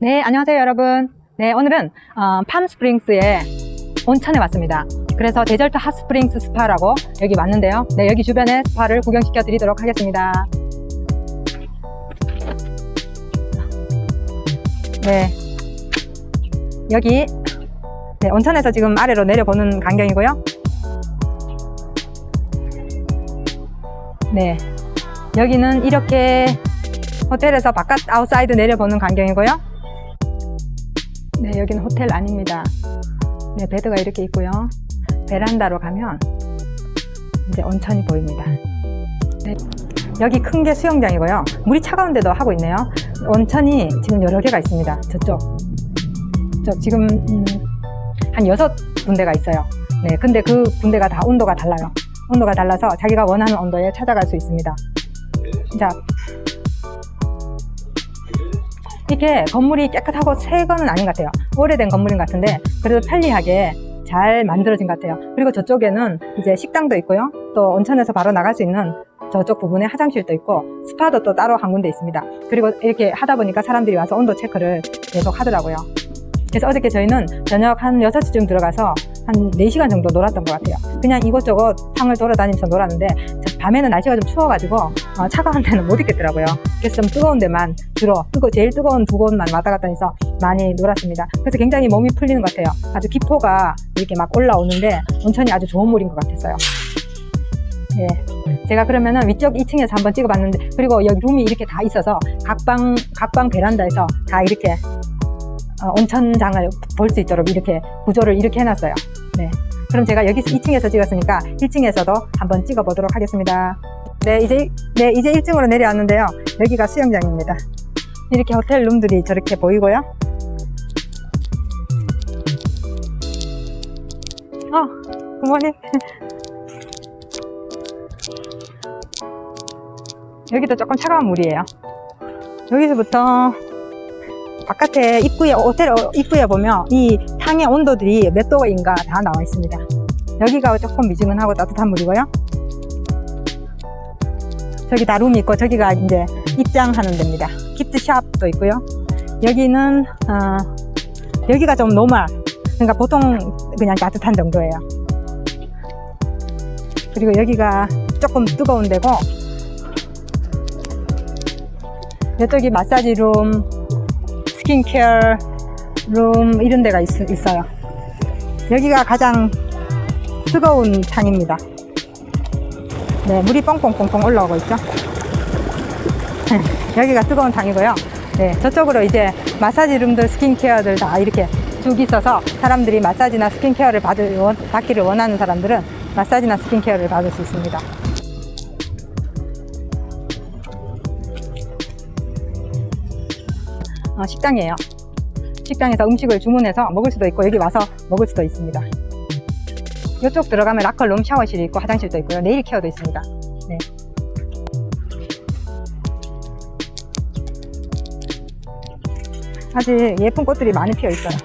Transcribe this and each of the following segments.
네, 안녕하세요, 여러분. 네, 오늘은 어, 팜스프링스의 온천에 왔습니다. 그래서 데절트 핫스프링스 스파라고 여기 왔는데요. 네, 여기 주변에 스파를 구경시켜 드리도록 하겠습니다. 네, 여기 네, 온천에서 지금 아래로 내려보는 광경이고요. 네, 여기는 이렇게 호텔에서 바깥 아웃사이드 내려보는 광경이고요. 네, 여기는 호텔 아닙니다. 네, 베드가 이렇게 있고요. 베란다로 가면 이제 온천이 보입니다. 네, 여기 큰 게 수영장이고요. 물이 차가운데도 하고 있네요. 온천이 지금 여러 개가 있습니다. 저쪽. 저 지금 음, 한 여섯 군데가 있어요. 네, 근데 그 군데가 다 온도가 달라요. 온도가 달라서 자기가 원하는 온도에 찾아갈 수 있습니다. 자, 이렇게 건물이 깨끗하고 새 거는 아닌 것 같아요. 오래된 건물인 것 같은데 그래도 편리하게 잘 만들어진 것 같아요. 그리고 저쪽에는 이제 식당도 있고요. 또 온천에서 바로 나갈 수 있는 저쪽 부분에 화장실도 있고 스파도 또 따로 한 군데 있습니다. 그리고 이렇게 하다 보니까 사람들이 와서 온도 체크를 계속 하더라고요. 그래서 어저께 저희는 저녁 한 6시쯤 들어가서 한 4시간 정도 놀았던 것 같아요. 그냥 이곳저곳 상을 돌아다니면서 놀았는데 저 밤에는 날씨가 좀 추워가지고 어, 차가운 데는 못 있겠더라고요. 그래서 좀 뜨거운 데만 주로 뜨거 제일 뜨거운 두 곳만 왔다 갔다 해서 많이 놀았습니다. 그래서 굉장히 몸이 풀리는 것 같아요. 아주 기포가 이렇게 막 올라오는데 온천이 아주 좋은 물인 것 같았어요. 예. 제가 그러면은 위쪽 2층에서 한번 찍어봤는데 그리고 여기 룸이 이렇게 다 있어서 각방 각방 베란다에서 다 이렇게 어, 온천장을 볼 수 있도록 이렇게 구조를 이렇게 해놨어요. 네. 그럼 제가 여기 2층에서 찍었으니까 1층에서도 한번 찍어보도록 하겠습니다. 네, 이제, 네, 이제 1층으로 내려왔는데요. 여기가 수영장입니다. 이렇게 호텔 룸들이 저렇게 보이고요. 어, 굿모닝. 여기도 조금 차가운 물이에요. 여기서부터 바깥에 입구에 호텔 어, 입구에 보면 이 탕의 온도들이 몇 도인가 다 나와 있습니다. 여기가 조금 미지근하고 따뜻한 물이고요. 저기 다 룸이 있고 저기가 이제 입장하는 데입니다. 기프트샵도 있고요. 여기는 어, 여기가 좀 노멀. 그러니까 보통 그냥 따뜻한 정도예요. 그리고 여기가 조금 뜨거운 데고 이쪽이 마사지 룸, 스킨케어 룸 이런 데가 있, 어요 여기가 가장 뜨거운 탕입니다. 네, 물이 뻥뻥뻥뻥 올라오고 있죠. 여기가 뜨거운 탕이고요. 네, 저쪽으로 이제 마사지 룸들, 스킨케어들 다 이렇게 쭉 있어서 사람들이 마사지나 스킨케어를 받을, 원- 받기를 원하는 사람들은 마사지나 스킨케어를 받을 수 있습니다. 식당이에요. 식당에서 음식을 주문해서 먹을 수도 있고 여기 와서 먹을 수도 있습니다. 이쪽 들어가면 라커룸 샤워실이 있고 화장실도 있고요. 네일 케어도 있습니다. 네. 아직 예쁜 꽃들이 많이 피어 있어요.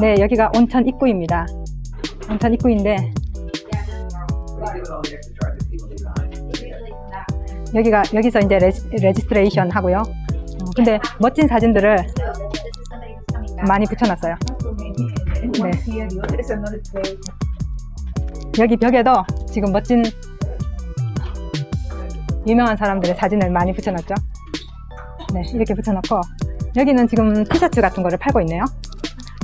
네, 여기가 온천 입구입니다. 온천 입구인데 여기가 여기서 이제 레지, 레지스트레이션 하고요. 어, 근데 멋진 사진들을 많이 붙여놨어요. 네. 여기 벽에도 지금 멋진 유명한 사람들의 사진을 많이 붙여놨죠. 네, 이렇게 붙여놓고 여기는 지금 티셔츠 같은 거를 팔고 있네요.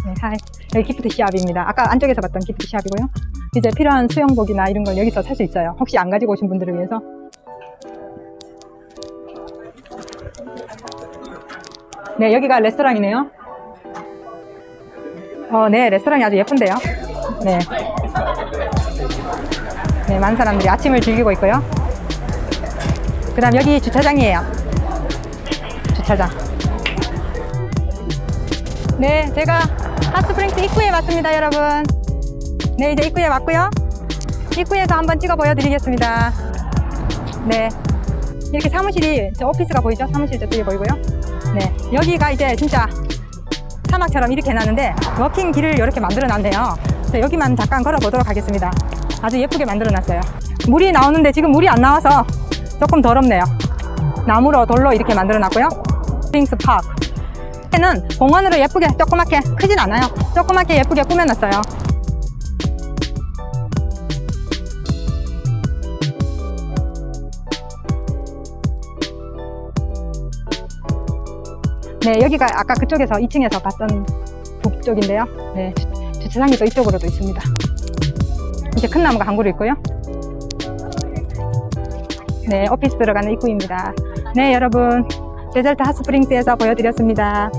네, 하이. 여기 기프트 샵입니다. 아까 안쪽에서 봤던 기프트 샵이고요. 이제 필요한 수영복이나 이런 걸 여기서 살 수 있어요. 혹시 안 가지고 오신 분들을 위해서. 네, 여기가 레스토랑이네요. 어, 네, 레스토랑이 아주 예쁜데요. 네. 네, 많은 사람들이 아침을 즐기고 있고요. 그 다음 여기 주차장이에요. 주차장. 네, 제가 핫스프링스 입구에 왔습니다, 여러분. 네, 이제 입구에 왔고요. 입구에서 한번 찍어 보여드리겠습니다. 네. 이렇게 사무실이, 저 오피스가 보이죠? 사무실 저쪽에 보이고요. 네. 여기가 이제 진짜 사막처럼 이렇게 해놨는데, 워킹 길을 이렇게 만들어 놨네요. 그래서 여기만 잠깐 걸어보도록 하겠습니다. 아주 예쁘게 만들어 놨어요. 물이 나오는데 지금 물이 안 나와서 조금 더럽네요. 나무로 돌로 이렇게 만들어 놨고요. 스프링스 파크. 는 공원으로 예쁘게 조그맣게 크진 않아요. 조그맣게 예쁘게 꾸며놨어요. 네, 여기가 아까 그쪽에서 2층에서 봤던 북쪽인데요. 네, 주- 주차장이 또 이쪽으로도 있습니다. 이제 큰 나무가 한 그루 있고요. 네, 오피스 들어가는 입구입니다. 네, 여러분. 데절트 핫스프링스에서 보여드렸습니다.